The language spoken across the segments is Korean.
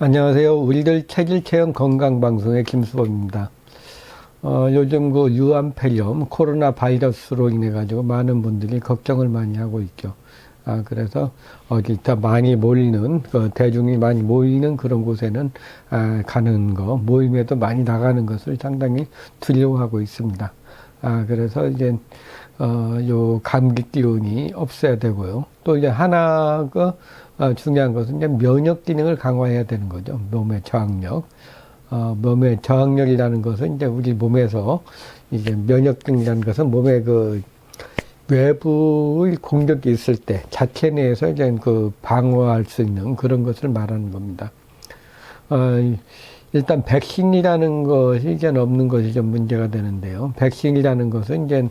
안녕하세요. 우리들 체질 체험 건강 방송의 김수범입니다. 어, 요즘 그 유한 폐렴 코로나 바이러스로 인해 가지고 많은 분들이 걱정을 많이 하고 있죠. 아, 그래서 어디 더 많이 몰리는 그 대중이 많이 모이는 그런 곳에는 아, 가는 거 모임에도 많이 나가는 것을 상당히 두려워하고 있습니다. 아, 그래서 이제 어, 요 감기 기운이 없어야 되고요. 또 이제 하나가 어, 중요한 것은 이제 면역 기능을 강화해야 되는 거죠. 몸의 저항력. 어, 몸의 저항력이라는 것은 이제 우리 몸에서 이제 면역 기능이라는 것은 몸의 그 외부의 공격이 있을 때 자체 내에서 이제 그 방어할 수 있는 그런 것을 말하는 겁니다. 어, 일단 백신이라는 것이 이제 없는 것이 좀 문제가 되는데요. 백신이라는 것은 이제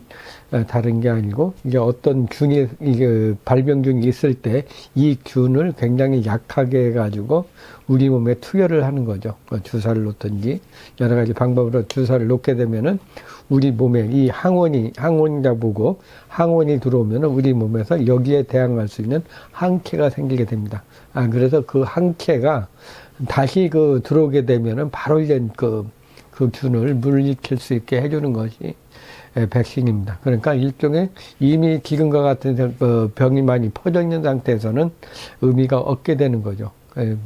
다른 게 아니고 이제 어떤 균이 이게 발병균이 있을 때 이 균을 굉장히 약하게 해가지고 우리 몸에 투여를 하는 거죠. 그 주사를 놓든지 여러 가지 방법으로 주사를 놓게 되면은 우리 몸에 이 항원이 항원이라 보고 항원이 들어오면은 우리 몸에서 여기에 대항할 수 있는 항체가 생기게 됩니다. 아 그래서 그 항체가 다시 그 들어오게 되면은 바로 이제 그, 그 균을 물리칠 수 있게 해주는 것이 백신입니다. 그러니까 일종의 이미 지금과 같은 그 병이 많이 퍼져 있는 상태에서는 의미가 없게 되는 거죠.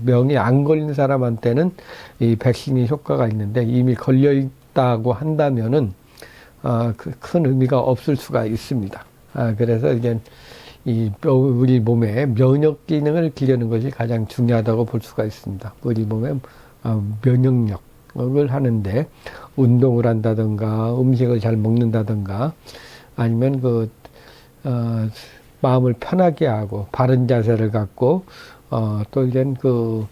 병이 안 걸린 사람한테는 이 백신이 효과가 있는데 이미 걸려 있다고 한다면은 아, 큰 의미가 없을 수가 있습니다. 아, 그래서 이제 이 우리 몸의 면역 기능을 기르는 것이 가장 중요하다고 볼 수가 있습니다. 우리 몸의 어, 면역력을 하는데 운동을 한다든가 음식을 잘 먹는다든가 아니면 그 어, 마음을 편하게 하고 바른 자세를 갖고 어, 또 이제 그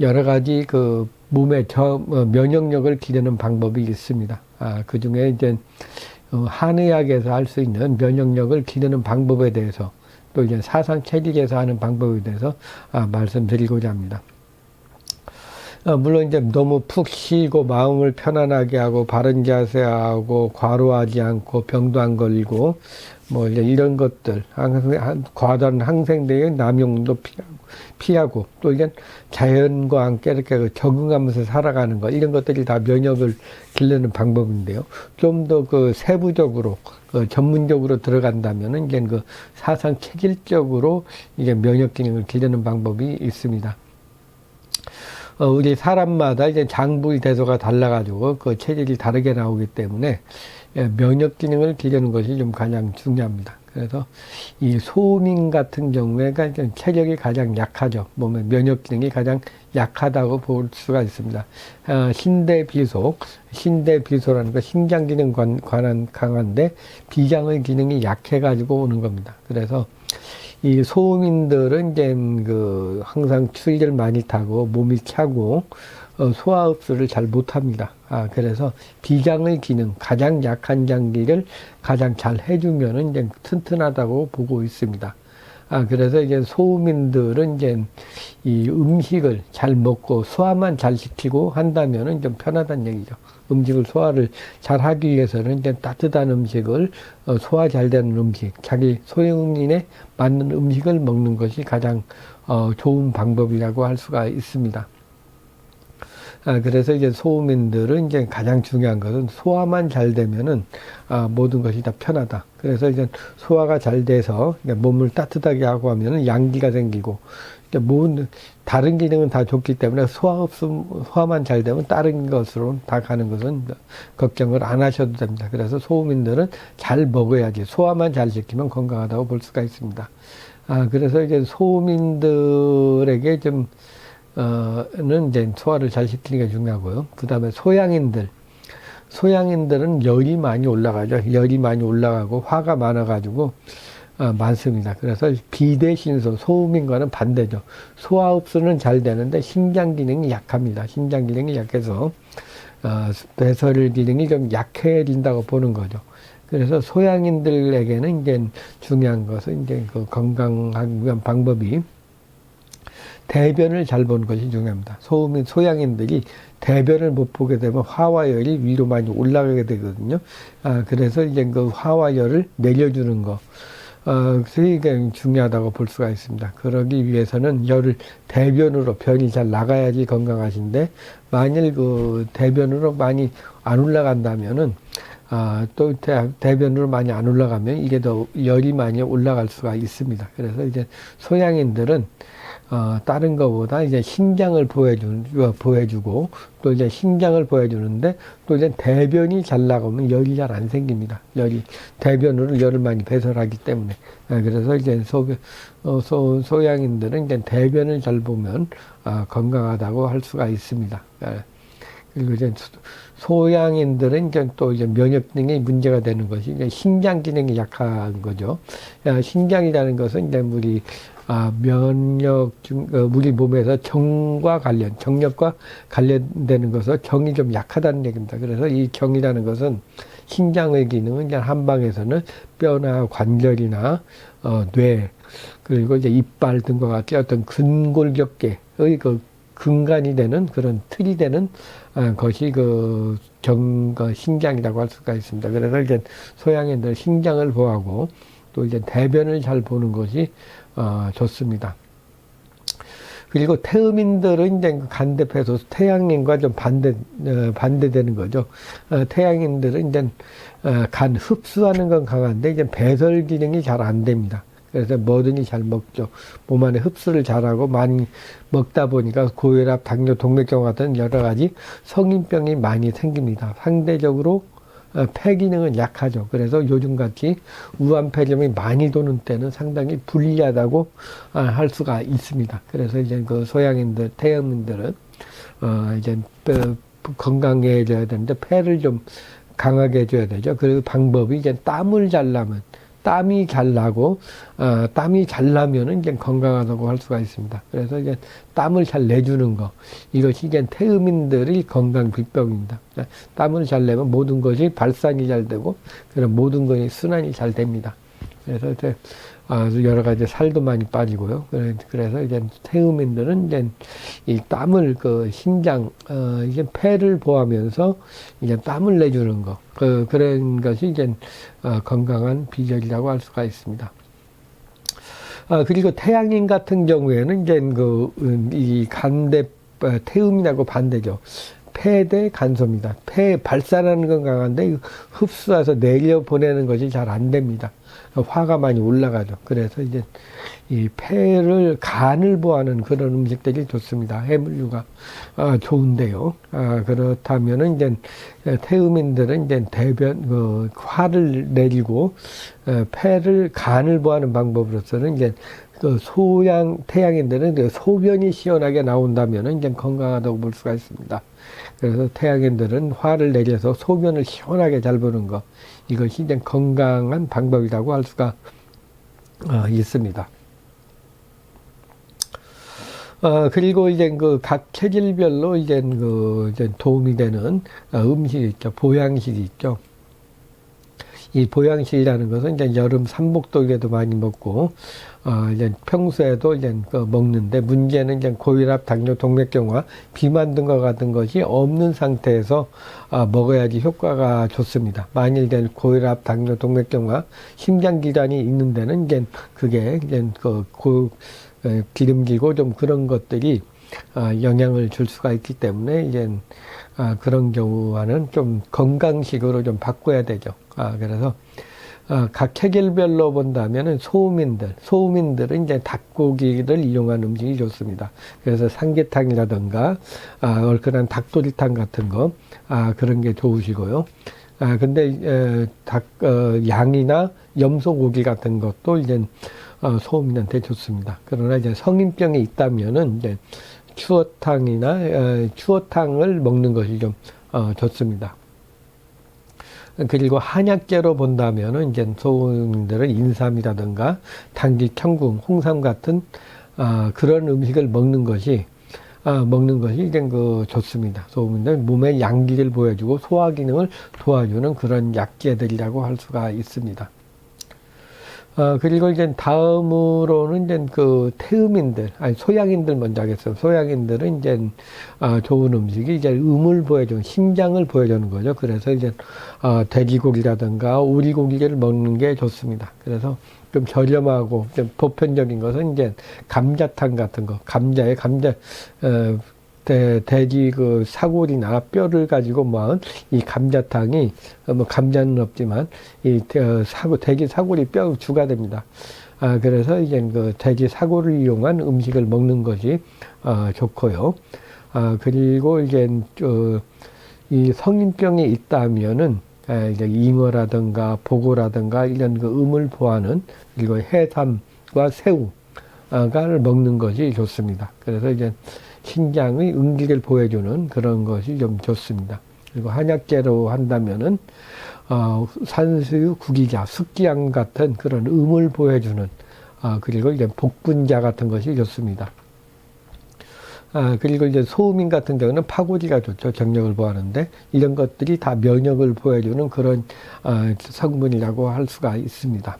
여러 가지 그 몸의 저 어, 면역력을 기르는 방법이 있습니다. 아, 그 중에 이제 어, 한의학에서 할 수 있는 면역력을 기르는 방법에 대해서 또 이제 사상 체질에서 하는 방법에 대해서 아, 말씀드리고자 합니다. 어, 물론 이제 너무 푹 쉬고 마음을 편안하게 하고 바른 자세하고 과로하지 않고 병도 안 걸리고 뭐 이제 이런 것들 항상 과다한 항생제의 남용도 피하고 피하고 또 이제 자연과 함께 이렇게 그 적응하면서 살아가는 것 이런 것들이 다 면역을 기르는 방법인데요. 좀 더 그 세부적으로 그 전문적으로 들어간다면은 이제 그 사상 체질적으로 이게 면역 기능을 기르는 방법이 있습니다. 어, 우리 사람마다 이제 장부의 대소가 달라가지고 그 체질이 다르게 나오기 때문에 예, 면역 기능을 기르는 것이 좀 가장 중요합니다. 그래서 이 소민 같은 경우에가 체력이 가장 약하죠. 몸의 면역 기능이 가장 약하다고 볼 수가 있습니다. 어, 신대 비소, 신대 비소라는 거 신장 기능 관, 관한 강한데 비장의 기능이 약해가지고 오는 겁니다. 그래서 이 소민들은 이제 그 항상 추위를 많이 타고 몸이 차고 어, 소화 흡수를 잘 못합니다. 아 그래서 비장의 기능 가장 약한 장기를 가장 잘 해주면은 이제 튼튼하다고 보고 있습니다. 아 그래서 이제 소민들은 이제 이 음식을 잘 먹고 소화만 잘 시키고 한다면은 좀 편하다는 얘기죠. 음식을 소화를 잘 하기 위해서는 이제 따뜻한 음식을 어, 소화 잘 되는 음식, 자기 소형인에 맞는 음식을 먹는 것이 가장 어, 좋은 방법이라고 할 수가 있습니다. 아, 그래서 이제 소민들은 이제 가장 중요한 것은 소화만 잘 되면은 아, 모든 것이 다 편하다. 그래서 이제 소화가 잘 돼서 몸을 따뜻하게 하고 하면은 양기가 생기고 모든 다른 기능은 다 좋기 때문에 소화 흡수 소화만 잘 되면 다른 것으로 다 가는 것은 걱정을 안 하셔도 됩니다. 그래서 소민들은 잘 먹어야지 소화만 잘 시키면 건강하다고 볼 수가 있습니다. 아 그래서 이제 소민들에게 좀 어는 이제 소화를 잘 시키는 게 중요하고요. 그 다음에 소양인들 소양인들은 열이 많이 올라가죠. 열이 많이 올라가고 화가 많아가지고 어, 많습니다. 그래서 비대신소, 소음인과는 반대죠. 소화 흡수는 잘 되는데 신장 기능이 약합니다. 신장 기능이 약해서 어, 배설 기능이 좀 약해진다고 보는 거죠. 그래서 소양인들에게는 이제 중요한 것은 이제 그 건강하기 위한 방법이 대변을 잘 보는 것이 중요합니다. 소음인 소양인들이 대변을 못 보게 되면 화와 열이 위로 많이 올라가게 되거든요. 아, 그래서 이제 그 화와 열을 내려주는 거. 어, 굉장히 중요하다고 볼 수가 있습니다. 그러기 위해서는 열을 대변으로 변이 잘 나가야지 건강하신데 만일 그 대변으로 많이 안 올라간다면은 아, 또 대, 대변으로 많이 안 올라가면 이게 더 열이 많이 올라갈 수가 있습니다. 그래서 이제 소양인들은 어, 다른 것보다 이제 신장을 보여주, 어, 보여주고, 또 이제 신장을 보여주는데, 또 이제 대변이 잘 나가면 열이 잘 안 생깁니다. 열이, 대변으로 열을 많이 배설하기 때문에. 아, 그래서 이제 소, 어, 소, 소양인들은 이제 대변을 잘 보면, 아, 건강하다고 할 수가 있습니다. 아, 그리고 이제 소양인들은 이제 또 이제 면역 등이 문제가 되는 것이 이제 신장 기능이 약한 거죠. 야, 신장이라는 것은 이제 우리 아, 면역 중, 어, 우리 몸에서 정과 관련, 정력과 관련되는 것은 정이 좀 약하다는 얘기입니다. 그래서 이 정이라는 것은 신장의 기능은 이제 한방에서는 뼈나 관절이나 어, 뇌 그리고 이제 이빨 등과 같이 어떤 근골격계의 그 근간이 되는 그런 틀이 되는 어, 것이 그 정, 그 신장이라고 할 수가 있습니다. 그래서 이제 소양인들 신장을 보호하고 또 이제 대변을 잘 보는 것이 어, 좋습니다. 그리고 태음인들은 이제 그 간대패소 태양인과 좀 반대 어, 반대되는 거죠. 어, 태양인들은 이제 어, 간 흡수하는 건 강한데 이제 배설 기능이 잘 안 됩니다. 그래서 뭐든지 잘 먹죠. 몸 안에 흡수를 잘하고 많이 먹다 보니까 고혈압, 당뇨, 동맥경 같은 여러 가지 성인병이 많이 생깁니다. 상대적으로 어, 폐 기능은 약하죠. 그래서 요즘같이 우한 폐렴이 많이 도는 때는 상당히 불리하다고 아, 할 수가 있습니다. 그래서 이제 그 소양인들, 태음인들은 어 이제 어, 건강해져야 되는데 폐를 좀 강하게 해줘야 되죠. 그 방법이 이제 땀을 잘 나면 땀이 잘 나고 어, 땀이 잘 나면은 이제 건강하다고 할 수가 있습니다. 그래서 이제 땀을 잘 내주는 거 이것이 이제 태음인들의 건강 비법입니다. 땀을 잘 내면 모든 것이 발산이 잘 되고 그런 모든 것이 순환이 잘 됩니다. 그래서 이제 아주 여러 가지 살도 많이 빠지고요. 그래서 이제 태음인들은 이제 이 땀을 그 신장 어 이게 폐를 보하면서 이제 땀을 내주는 거 그 그런 것이 이제 어 건강한 비결이라고 할 수가 있습니다. 아 그리고 태양인 같은 경우에는 이제 그 이 간대 어, 태음이라고 반대죠. 폐대 간소입니다. 폐 발산하는 건 강한데 흡수해서 내려 보내는 것이 잘 안 됩니다. 화가 많이 올라가죠. 그래서 이제 이 폐를 간을 보하는 그런 음식들이 좋습니다. 해물류가 아, 좋은데요. 아, 그렇다면은 이제 태음인들은 이제 대변 그 화를 내리고 어, 폐를 간을 보하는 방법으로서는 이제 그 소양 태양인들은 그 소변이 시원하게 나온다면은 이제 건강하다고 볼 수가 있습니다. 그래서 태양인들은 화를 내려서 소변을 시원하게 잘 보는 것 이것이 이제 건강한 방법이라고 할 수가 어, 있습니다. 어, 그리고 이제 그 각 체질별로 이제 그 이제 도움이 되는 어, 음식이 있죠. 보양식이 있죠. 이 보양식이라는 것은 이제 여름 삼복도에도 많이 먹고, 어, 이제 평소에도 이제 그 먹는데 문제는 이제 고혈압, 당뇨, 동맥경화, 비만 등과 같은 것이 없는 상태에서 어, 먹어야지 효과가 좋습니다. 만일 이제 고혈압, 당뇨, 동맥경화, 심장 질환이 있는 데는 이제 그게 이제 그 고, 어, 기름지고 좀 그런 것들이 어, 영향을 줄 수가 있기 때문에 이제 아, 그런 경우와는 좀 건강식으로 좀 바꿔야 되죠. 아, 그래서 어, 각 체질별로 본다면은 소음인들, 소음인들은 이제 닭고기를 이용한 음식이 좋습니다. 그래서 삼계탕이라든가 아, 얼큰한 닭도리탕 같은 거, 아, 그런 게 좋으시고요. 아, 근데 에, 닭 어, 양이나 염소고기 같은 것도 이제 어, 소음인한테 좋습니다. 그러나 이제 성인병이 있다면은 이제 추어탕이나 어, 추어탕을 먹는 것이 좀 어, 좋습니다. 그리고 한약재로 본다면은 이제 소음들은 인삼이라든가 당귀, 청궁, 홍삼 같은 아, 그런 음식을 먹는 것이 아, 먹는 것이 이제 그 좋습니다. 소음인들 몸의 양기를 보여주고 소화 기능을 도와주는 그런 약재들이라고 할 수가 있습니다. 어, 그리고 이제 다음으로는 이제 그 태음인들, 아니 소양인들 먼저 하겠습니다. 소양인들은 이제 어, 좋은 음식이 이제 음을 보여주는, 심장을 보여주는 거죠. 그래서 이제 어, 돼지고기라든가 오리고기를 먹는 게 좋습니다. 그래서 좀 저렴하고 좀 보편적인 것은 이제 감자탕 같은 거, 감자에 감자 어, 돼, 돼지 그 사골이나 뼈를 가지고 모은 이 감자탕이 어, 뭐 감자는 없지만 이 어, 사골 돼지 사골이 뼈 주가 됩니다. 아 그래서 이제 그 돼지 사골을 이용한 음식을 먹는 것이 어, 좋고요. 아 그리고 이제 어, 이 성인병이 있다면은 에, 이제 잉어라든가 보고라든가 이런 그 음을 보하는 그리고 해삼과 새우를 먹는 것이 좋습니다. 그래서 이제 신장의 응기를 보여주는 그런 것이 좀 좋습니다. 그리고 한약재로 한다면은 어, 산수유 구기자, 숙기양 같은 그런 음을 보여주는 아, 그리고 이제 복분자 같은 것이 좋습니다. 아, 그리고 이제 소음인 같은 경우는 파고지가 좋죠. 정력을 보하는데 이런 것들이 다 면역을 보여주는 그런 아, 성분이라고 할 수가 있습니다.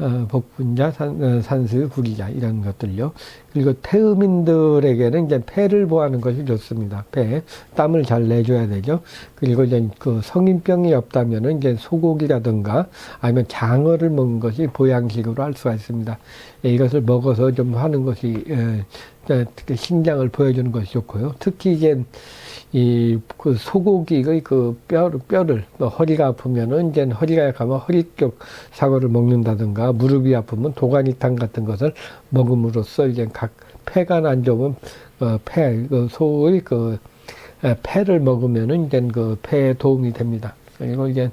어, 복분자, 산, 어, 산수, 구기자 이런 것들요. 그리고 태음인들에게는 이제 폐를 보하는 것이 좋습니다. 폐 땀을 잘 내줘야 되죠. 그리고 이제 그 성인병이 없다면은 이제 소고기라든가 아니면 장어를 먹는 것이 보양식으로 할 수가 있습니다. 예, 이것을 먹어서 좀 하는 것이 에, 특히 신장을 보여주는 것이 좋고요. 특히 이제 이그 소고기의 그 뼈, 뼈를 뭐 허리가 아프면은 이제 허리가 약하면 허리 쪽 사과를 먹는다든가 무릎이 아프면 도가니탕 같은 것을 먹음으로써 이제 각 폐가 안 좋으면 어, 폐, 그 소의 그 에, 폐를 먹으면은 이제 그 폐에 도움이 됩니다. 그리고 이제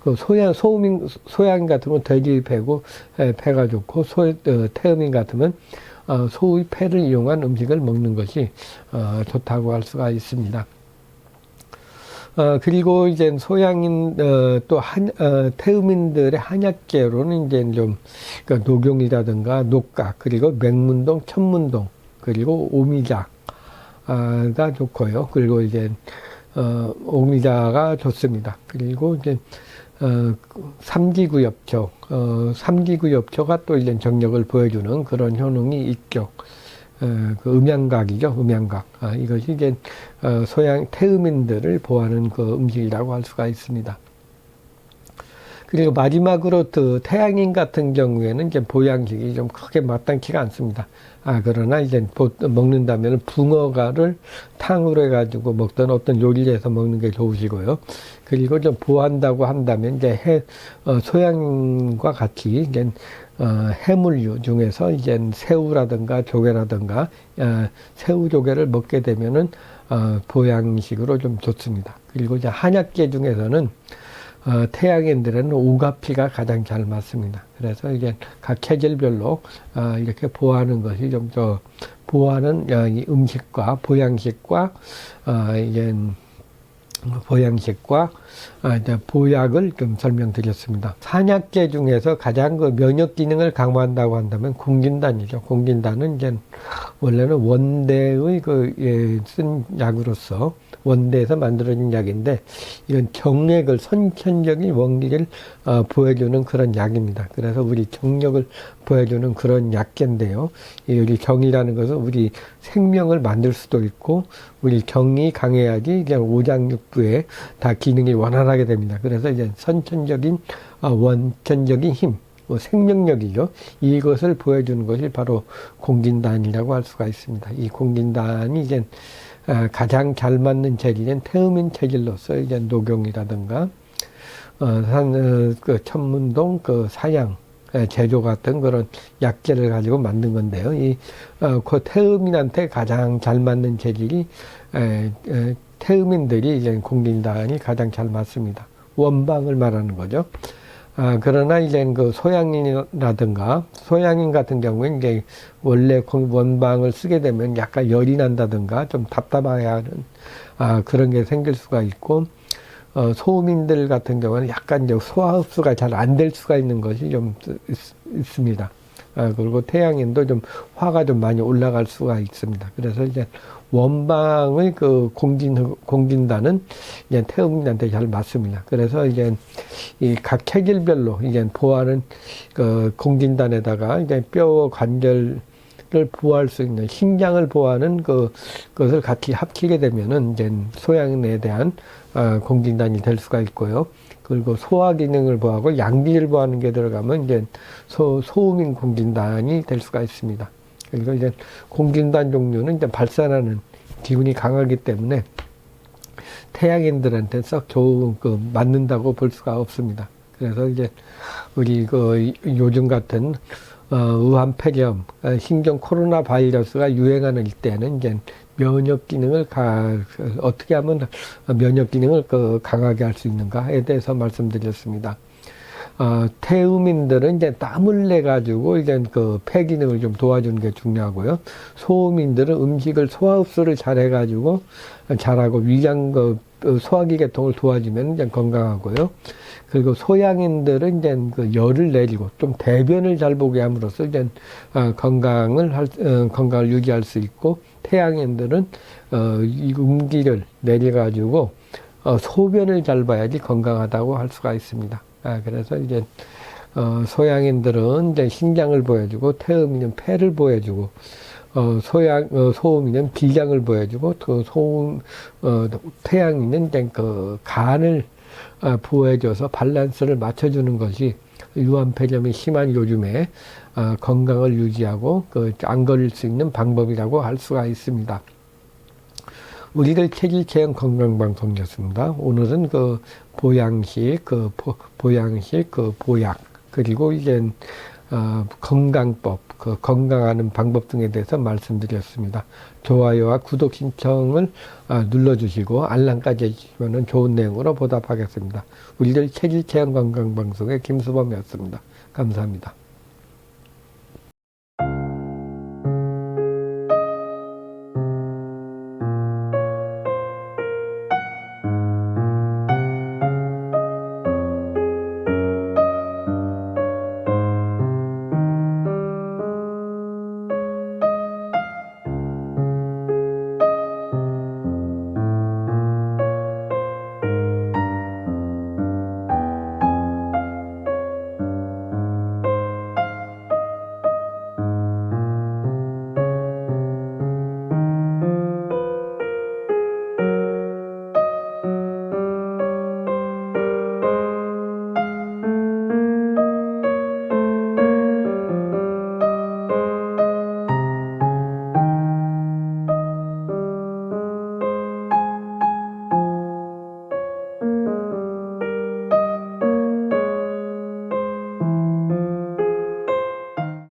그 소양 소음인 소양 같으면 돼지 폐고 에, 폐가 좋고 소 어, 태음인 같으면 어, 소의 폐를 이용한 음식을 먹는 것이 어, 좋다고 할 수가 있습니다. 어, 그리고 이제 소양인, 어, 또 한, 어, 태음인들의 한약계로는 이제 좀, 그러니까 녹용이라든가 녹각, 그리고 맹문동, 천문동, 그리고 오미자가 좋고요. 그리고 이제, 어, 오미자가 좋습니다. 그리고 이제, 어, 삼기구엽초, 어, 삼기구엽초가 또 이제 정력을 보여주는 그런 효능이 있죠. 어, 그 음양각이죠, 음양각. 아, 이것이 어, 소양 태음인들을 보하는 그 음식이라고 할 수가 있습니다. 그리고 마지막으로 그 태양인 같은 경우에는 이제 보양식이 좀 크게 마땅치가 않습니다. 아, 그러나 이제 먹는다면 붕어가를 탕으로 해가지고 먹던 어떤 요리를 해서 먹는 게 좋으시고요. 그리고 좀 보한다고 한다면 이제 해, 어, 소양과 같이 이제 어, 해물류 중에서 이제 새우라든가 조개라든가 어, 새우 조개를 먹게 되면은 어, 보양식으로 좀 좋습니다. 그리고 이제 한약계 중에서는 어, 태양인들은 오가피가 가장 잘 맞습니다. 그래서 이게 각 체질별로 어, 이렇게 보호하는 것이 좀 더 보호하는 어, 이 음식과 보양식과 어, 이게 보양식과 아, 이제 보약을 좀 설명드렸습니다. 산약계 중에서 가장 그 면역 기능을 강화한다고 한다면 공진단이죠. 공진단은 이제 원래는 원대의 그, 예, 쓴 약으로서 원대에서 만들어진 약인데 이건 정액을 선천적인 원기를 어, 보여주는 그런 약입니다. 그래서 우리 정력을 보여주는 그런 약계인데요. 이 우리 정이라는 것은 우리 생명을 만들 수도 있고 우리 정이 강해야지 그냥 오장육부에 다 기능이 원활하게 됩니다. 그래서 이제 선천적인 어, 원천적인 힘, 뭐 생명력이죠. 이것을 보여주는 것이 바로 공진단이라고 할 수가 있습니다. 이 공진단이 이제 어, 가장 잘 맞는 체질은 태음인 체질로서 이제 녹용이라든가 어, 산, 어, 그 천문동 그 사양 제조 같은 그런 약재를 가지고 만든 건데요. 이, 어, 그 태음인한테 가장 잘 맞는 체질이 태음인들이 이제 공진단이 가장 잘 맞습니다. 원방을 말하는 거죠. 아, 그러나 이제 그 소양인이라든가 소양인 같은 경우에 이제 원래 원방을 쓰게 되면 약간 열이 난다든가 좀 답답해 하는 아, 그런 게 생길 수가 있고 어, 소음인들 같은 경우는 약간 이제 소화 흡수가 잘 안 될 수가 있는 것이 좀 있, 습니다 아, 그리고 태양인도 좀 화가 좀 많이 올라갈 수가 있습니다. 그래서 이제 원방의 그 공진, 공진단은 이제 태음인한테 잘 맞습니다. 그래서 이제 이 각 체질별로 이제 보하는 그 공진단에다가 이제 뼈 관절 을 보호할 수 있는 신장을 보호하는 그 것을 같이 합치게 되면은 이제 소양에 대한 아, 공진단이 될 수가 있고요. 그리고 소화 기능을 보하고 양기를 보하는 게 들어가면 이제 소, 소음인 공진단이 될 수가 있습니다. 그리고 이제 공진단 종류는 이제 발산하는 기운이 강하기 때문에 태양인들한테 썩 좋은 그 맞는다고 볼 수가 없습니다. 그래서 이제 우리 그 요즘 같은 어, 의한 폐렴, 어, 신종 코로나 바이러스가 유행하는 때는 이제 면역 기능을 가, 어떻게 하면 면역 기능을 그 강하게 할 수 있는가에 대해서 말씀드렸습니다. 어, 태음인들은 이제 땀을 내 가지고 이제 그 폐 기능을 좀 도와주는 게 중요하고요. 소음인들은 음식을 소화 흡수를 잘 해가지고 잘하고 위장 그 소화기 계통을 도와주면 이제 건강하고요. 그리고 소양인들은 이제 그 열을 내리고 좀 대변을 잘 보게 함으로써 이제 어, 건강을 할, 어, 건강을 유지할 수 있고 태양인들은 어, 이 음기를 내려가지고 어, 소변을 잘 봐야지 건강하다고 할 수가 있습니다. 아, 그래서 이제 어, 소양인들은 이제 신장을 보여주고 태음인은 폐를 보여주고 어, 소양, 어, 소음인은 비장을 보여주고 또 소음, 어, 태양인은 이제 그 간을 어, 보호해줘서 밸런스를 맞춰주는 것이 유한폐렴이 심한 요즘에 어, 건강을 유지하고 그 안 걸릴 수 있는 방법이라고 할 수가 있습니다. 우리들 체질 체형 건강방송이었습니다. 오늘은 그 보양식, 그 보, 보양식, 그 보약, 그리고 이제 어, 건강법, 그 건강하는 방법 등에 대해서 말씀드렸습니다. 좋아요와 구독 신청을 어, 눌러주시고 알람까지 해주시면 좋은 내용으로 보답하겠습니다. 우리들 체질 체형 건강 방송의 김수범이었습니다. 감사합니다.